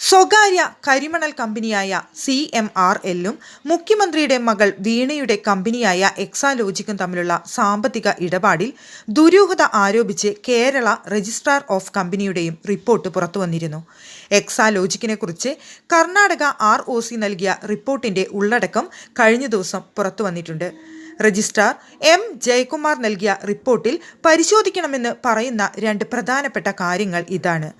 സ്വകാര്യ കരിമണൽ കമ്പനിയായ സി എം ആർ എല്ലും മുഖ്യമന്ത്രിയുടെ മകൾ വീണയുടെ കമ്പനിയായ എക്സാലോജിക്കും തമ്മിലുള്ള സാമ്പത്തിക ഇടപാടിൽ ദുരൂഹത ആരോപിച്ച് കേരള രജിസ്ട്രാർ ഓഫ് കമ്പനിയുടെയും റിപ്പോർട്ട് പുറത്തുവന്നിരുന്നു. എക്സാലോജിക്കിനെക്കുറിച്ച് കർണാടക ആർ ഒ സി നൽകിയ റിപ്പോർട്ടിന്റെ ഉള്ളടക്കം കഴിഞ്ഞ ദിവസം പുറത്തുവന്നിട്ടുണ്ട്. രജിസ്ട്രാർ എം ജയകുമാർ നൽകിയ റിപ്പോർട്ടിൽ പരിശോധിക്കണമെന്ന് പറയുന്ന രണ്ട് പ്രധാനപ്പെട്ട കാര്യങ്ങൾ ഇതാണ്.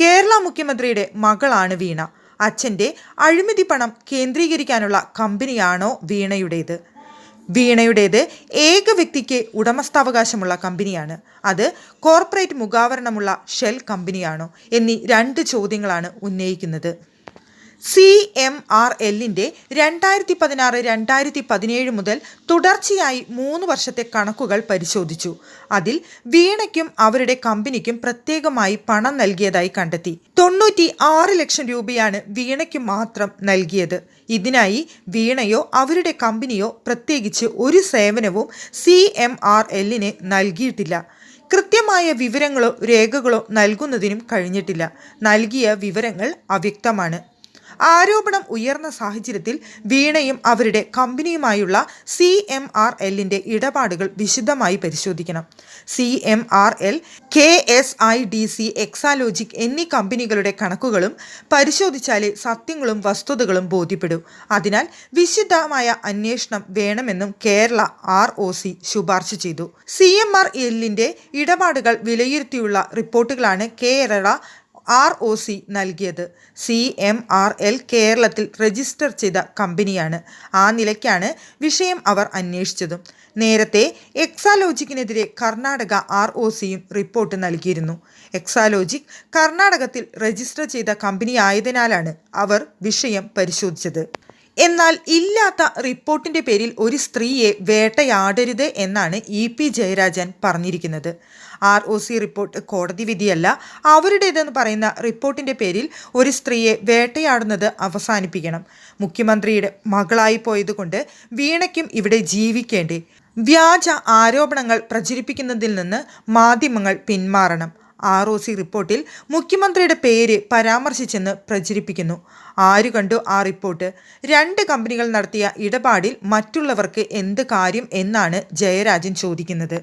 കേരള മുഖ്യമന്ത്രിയുടെ മകളാണ് വീണ. അച്ഛന്റെ അഴിമതി പണം കേന്ദ്രീകരിക്കാനുള്ള കമ്പനിയാണോ വീണയുടേത്? വീണയുടേത് ഏക വ്യക്തിക്ക് ഉടമസ്ഥാവകാശമുള്ള കമ്പനിയാണ്. അത് കോർപ്പറേറ്റ് മുഖാവരണമുള്ള ഷെൽ കമ്പനിയാണോ? എന്നീ രണ്ട് ചോദ്യങ്ങളാണ് ഉന്നയിക്കുന്നത്. സി എം ആർ എല്ലിന്റെ രണ്ടായിരത്തി പതിനാറ് രണ്ടായിരത്തി പതിനേഴ് മുതൽ തുടർച്ചയായി മൂന്ന് വർഷത്തെ കണക്കുകൾ പരിശോധിച്ചു. അതിൽ വീണയ്ക്കും അവരുടെ കമ്പനിക്കും പ്രത്യേകമായി പണം നൽകിയതായി കണ്ടെത്തി. തൊണ്ണൂറ്റി ആറ് ലക്ഷം രൂപയാണ് വീണയ്ക്ക് മാത്രം നൽകിയത്. ഇതിനായി വീണയോ അവരുടെ കമ്പനിയോ പ്രത്യേകിച്ച് ഒരു സേവനവും സി എം ആർ എല്ലിന് നൽകിയിട്ടില്ല. കൃത്യമായ വിവരങ്ങളോ രേഖകളോ നൽകുന്നതിനും കഴിഞ്ഞിട്ടില്ല. നൽകിയ വിവരങ്ങൾ അവ്യക്തമാണ്. ആരോപണം ഉയർന്ന സാഹചര്യത്തിൽ വീണയും അവരുടെ കമ്പനിയുമായുള്ള സി എം ആർ എല്ലിന്റെ ഇടപാടുകൾ വിശദമായി പരിശോധിക്കണം. C M R L K S I D C Exalogic എന്നീ കമ്പനികളുടെ കണക്കുകളും പരിശോധിച്ചാലേ സത്യങ്ങളും വസ്തുതകളും ബോധ്യപ്പെടൂ. അതിനാൽ വിശദമായ അന്വേഷണം വേണമെന്നും കേരള ആർ ഒ സി ശുപാർശ ചെയ്തു. സി എം ആർ എല്ലിന്റെ ഇടപാടുകൾ വിലയിരുത്തിയുള്ള റിപ്പോർട്ടുകളാണ് കേരള ആർ ഒ സി നൽകിയത്. സി എം ആർ എൽ കേരളത്തിൽ രജിസ്റ്റർ ചെയ്ത കമ്പനിയാണ്. ആ നിലയ്ക്കാണ് വിഷയം അവർ അന്വേഷിച്ചതും. നേരത്തെ എക്സാലോജിക്കിനെതിരെ കർണാടക ആർ ഒ സിയും റിപ്പോർട്ട് നൽകിയിരുന്നു. എക്സാലോജിക് കർണാടകത്തിൽ രജിസ്റ്റർ ചെയ്ത കമ്പനിയായതിനാലാണ് അവർ വിഷയം പരിശോധിച്ചത്. എന്നാൽ ഇല്ലാത്ത റിപ്പോർട്ടിന്റെ പേരിൽ ഒരു സ്ത്രീയെ വേട്ടയാടരുത് എന്നാണ് ഇ പി ജയരാജൻ പറഞ്ഞിരിക്കുന്നത്. ആർ ഒ സി റിപ്പോർട്ട് കോടതി വിധിയല്ല അവരുടേതെന്ന് പറയുന്ന റിപ്പോർട്ടിന്റെ പേരിൽ ഒരു സ്ത്രീയെ വേട്ടയാടുന്നത് അവസാനിപ്പിക്കണം. മുഖ്യമന്ത്രിയുടെ മകളായി പോയതുകൊണ്ട് വീണയ്ക്കും ഇവിടെ ജീവിക്കേണ്ടേ. വ്യാജ ആരോപണങ്ങൾ പ്രചരിപ്പിക്കുന്നതിൽ നിന്ന് മാധ്യമങ്ങൾ പിന്മാറണം. ആർ ഒ സി റിപ്പോർട്ടിൽ മുഖ്യമന്ത്രിയുടെ പേര് പരാമർശിച്ചെന്ന് പ്രചരിപ്പിക്കുന്നു. ആര് കണ്ടു ആ റിപ്പോർട്ട്? രണ്ട് കമ്പനികൾ നടത്തിയ ഇടപാടിൽ മറ്റുള്ളവർക്ക് എന്ത് കാര്യം എന്നാണ് ജയരാജൻ ചോദിക്കുന്നത്.